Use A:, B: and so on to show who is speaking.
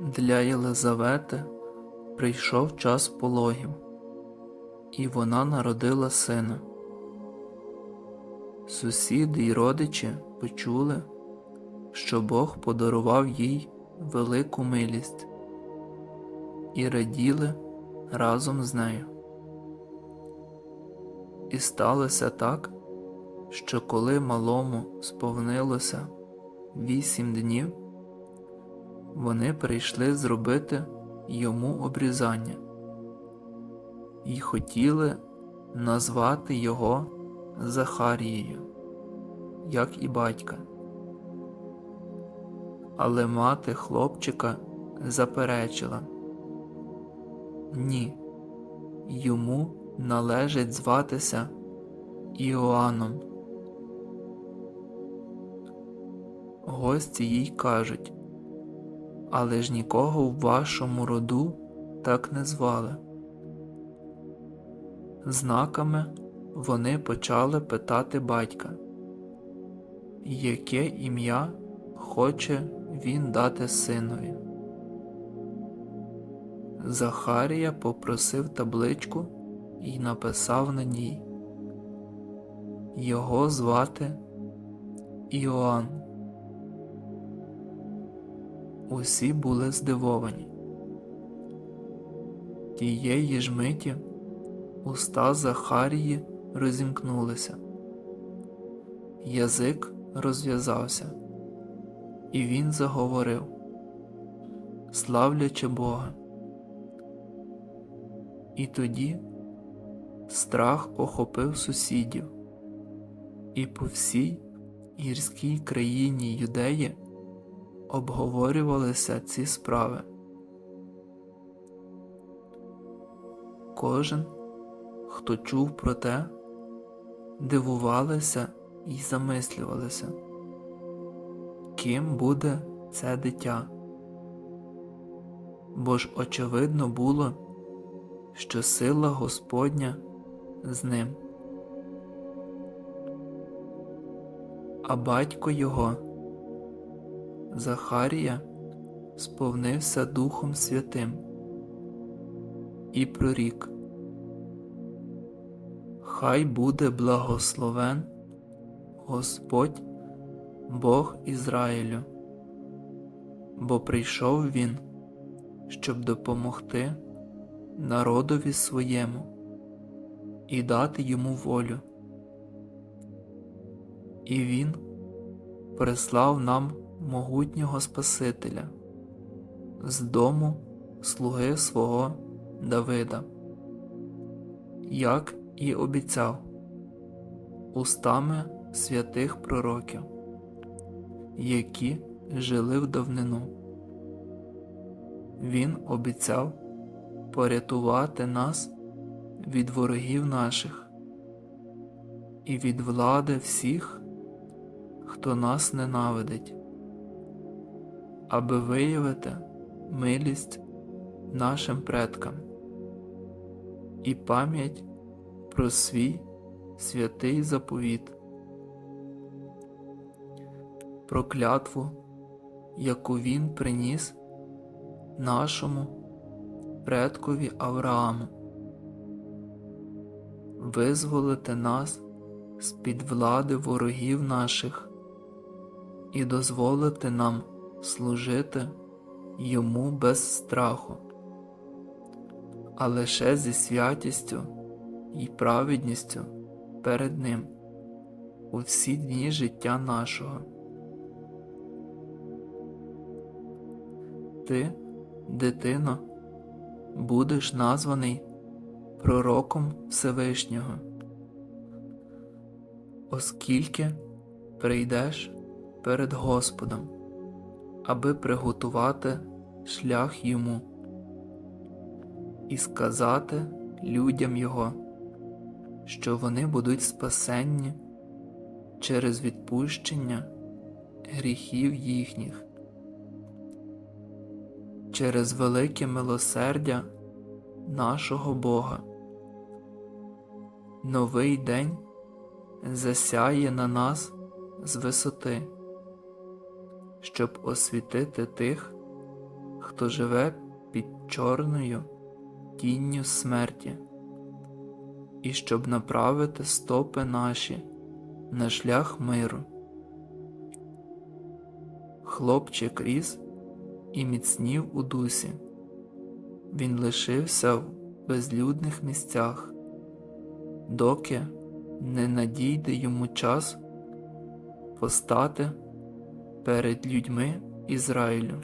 A: Для Єлизавети прийшов час пологів, і вона народила сина. Сусіди й родичі почули, що Бог подарував їй велику милість, і раділи разом з нею. І сталося так, що коли малому сповнилося вісім днів, вони прийшли зробити йому обрізання і хотіли назвати його Захарією, як і батька. Але мати хлопчика заперечила Ні, йому належить зватися Іоанном. Гості їй кажуть, але ж нікого в вашому роду так не звали. Знаками вони почали питати батька, яке ім'я хоче він дати синові. Захарія попросив табличку і написав на ній Його звати Іоанн. Усі були здивовані. Тієї ж миті уста Захарії розімкнулися, язик розв'язався, і він заговорив, славлячи Бога. І тоді страх охопив сусідів, і по всій гірській країні юдеї обговорювалися ці справи. Кожен, хто чув про те, дивувалися і замислювалися, ким буде це дитя. Бо ж очевидно було, що сила Господня з ним. А батько його Захарія сповнився Духом Святим і прорік. Хай буде благословен Господь Бог Ізраїлю, бо прийшов Він, щоб допомогти народові своєму і дати йому волю. І Він прислав нам могутнього Спасителя з дому слуги свого Давида, як і обіцяв устами святих пророків, які жили в давнину. Він обіцяв порятувати нас від ворогів наших і від влади всіх, хто нас ненавидить, аби виявити милість нашим предкам і пам'ять про свій святий заповіт, про клятву, яку він приніс нашому предкові Аврааму, визволити нас з під влади ворогів наших і дозволити нам служити йому без страху, а лише зі святістю і праведністю перед Ним у всі дні життя нашого. Ти, дитино, будеш названий Пророком Всевишнього, оскільки прийдеш перед Господом, аби приготувати шлях йому і сказати людям Його, що вони будуть спасенні через відпущення гріхів їхніх, через велике милосердя нашого Бога. Новий день засяє на нас з висоти, щоб освітити тих, хто живе під чорною тінню смерті, і щоб направити стопи наші на шлях миру. Хлопчик ріс і міцнів у дусі. Він лишився в безлюдних місцях, доки не надійде йому час постати перед людьми Ізраїлю.